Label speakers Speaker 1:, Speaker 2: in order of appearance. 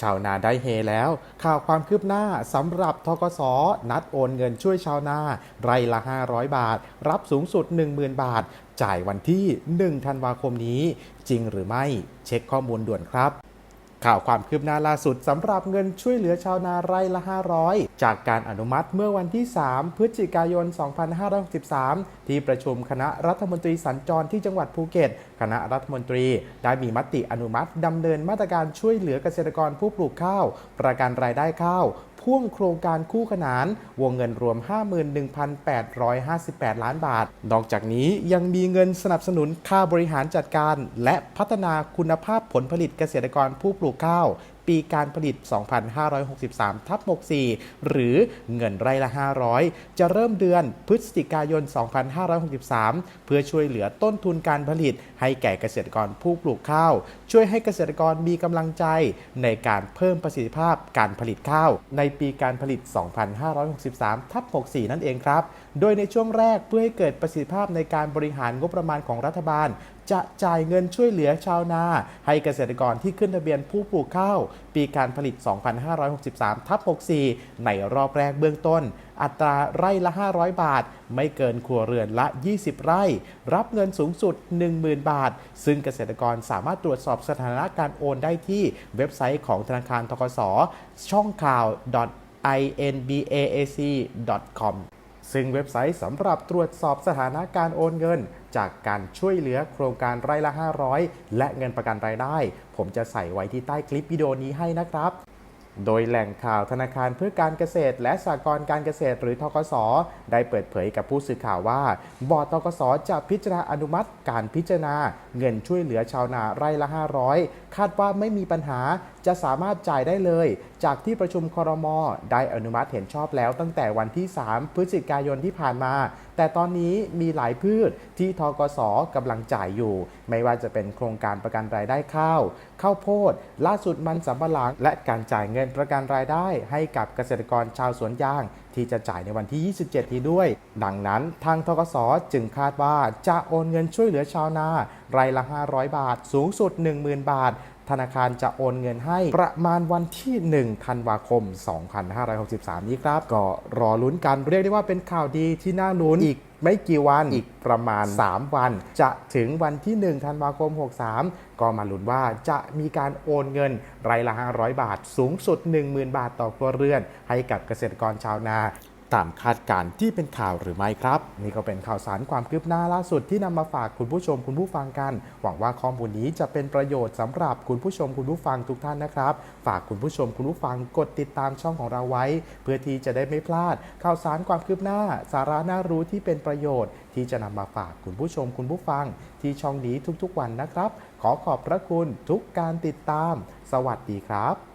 Speaker 1: ชาวนาได้เฮแล้ว ข่าวความคืบหน้าสำหรับทกสนัดโอนเงินช่วยชาวนา ไร่ละ 500 บาท รับสูงสุด 10,000 บาท จ่ายวันที่ 1 ธันวาคมนี้ จริงหรือไม่เช็คข้อมูลด่วนครับ ข่าวความคืบหน้าล่าสุดสำหรับเงินช่วยเหลือชาวนาไร่ละ 500 จากการอนุมัติเมื่อวันที่ 3 พฤศจิกายน 2563 ที่ประชุมคณะรัฐมนตรีสัญจรที่จังหวัดภูเก็ต คณะรัฐมนตรีได้มีมติอนุมัติดำเนินมาตรการช่วยเหลือเกษตรกรผู้ปลูกข้าว ประกันรายได้ข้าวพ่วงโครงการคู่ขนาน วงเงินรวม 51,858 ล้านบาท นอกจากนี้ยังมีเงินสนับสนุนค่าบริหารจัดการ และพัฒนาคุณภาพผลผลิตเกษตรกรผู้ปลูกข้าว ปีการผลิต 2563 ทับ64 หรือเงินไร่ละ 500 จะเริ่มเดือนพฤศจิกายน 2563 เพื่อช่วยเหลือต้นทุนการผลิต ให้แก่เกษตรกรผู้ปลูกข้าว ช่วยให้เกษตรกรมีกำลังใจในการเพิ่มประสิทธิภาพการผลิตข้าว ในปีการผลิต 2563 ทับ64 นั่นเองครับ โดยในช่วงแรกเพื่อให้เกิดประสิทธิภาพในการบริหารงบประมาณของรัฐบาล จะจ่ายเงินช่วยเหลือชาวนา ให้เกษตรกรที่ขึ้นทะเบียนผู้ปลูกข้าว ปีการผลิต 2563 ทับ 64 ในรอบแรกเบื้องต้น อัตราไร่ละ 500 บาท ไม่เกินครัวเรือนละ 20 ไร่ รับเงินสูงสุด 10,000 บาท ซึ่งเกษตรกรสามารถตรวจสอบสถานะการโอนได้ที่เว็บไซต์ของธนาคารทกสช่องข่าว inbaac.com ซึ่งเว็บไซต์สำหรับตรวจสอบสถานะการโอนเงิน จากการช่วยเหลือโครงการไร่ละ 500 และเงินประกันรายได้ ผมจะใส่ไว้ที่ใต้คลิปวิดีโอนี้ให้นะครับโดยแหล่งข่าวธนาคารเพื่อการเกษตร และสหกรณ์การเกษตรหรือทกส ได้เปิดเผยกับผู้สื่อข่าวว่า บอร์ดทกส จะพิจารณาอนุมัติการพิจารณา เงินช่วยเหลือชาวนาไร่ละ 500 คาดว่าไม่มีปัญหาจะสามารถจ่ายได้เลยจากที่ประชุมคอรมอได้อนุมัติเห็นชอบแล้วตั้งแต่วันที่ 3 พฤศจิกายนที่ผ่านมา แต่ตอนนี้มีหลายพืชที่ทกสกำลังจ่ายอยู่ ไม่ว่าจะเป็นโครงการประกันรายได้ข้าว ข้าวโพด ล่าสุดมันสำปะหลัง และการจ่ายเงินประกันรายได้ให้กับเกษตรกรชาวสวนยางที่จะจ่ายในวันที่ 27 นี้ด้วย ดังนั้นทางทกสจึงคาดว่าจะโอนเงินช่วยเหลือชาวนารายละ 500 บาท สูงสุด 10,000 บาท ธนาคารจะโอนเงินให้ประมาณวันที่ 1 ธันวาคม 2563 นี้ครับ ก็รอลุ้นกันเรียกได้ว่าเป็นข่าวดีที่น่าลุ้นอีก ไม่กี่วันอีกประมาณ 3 วัน จะถึงวันที่ 1 ธันวาคม 63 ก็มาลุ้นว่าจะมีการโอนเงินรายละ 500 บาท สูงสุด 10,000 บาทต่อครัวเรือน ให้กับเกษตรกรชาวนา ตามคาดการณ์ที่เป็นข่าวหรือไม่ครับ นี่ก็เป็นข่าวสารความคืบหน้าล่าสุดที่นำมาฝากคุณผู้ชมคุณผู้ฟังกัน หวังว่าข้อมูลนี้จะเป็นประโยชน์สำหรับคุณผู้ชมคุณผู้ฟังทุกท่านนะครับ ฝากคุณผู้ชมคุณผู้ฟังกดติดตามช่องของเราไว้ เพื่อที่จะได้ไม่พลาด ข่าวสารความคืบหน้า สาระน่ารู้ที่เป็นประโยชน์ ที่จะนำมาฝากคุณผู้ชมคุณผู้ฟัง ที่ช่องนี้ทุกๆวันนะครับ ขอขอบพระคุณทุกการติดตาม สวัสดีครับ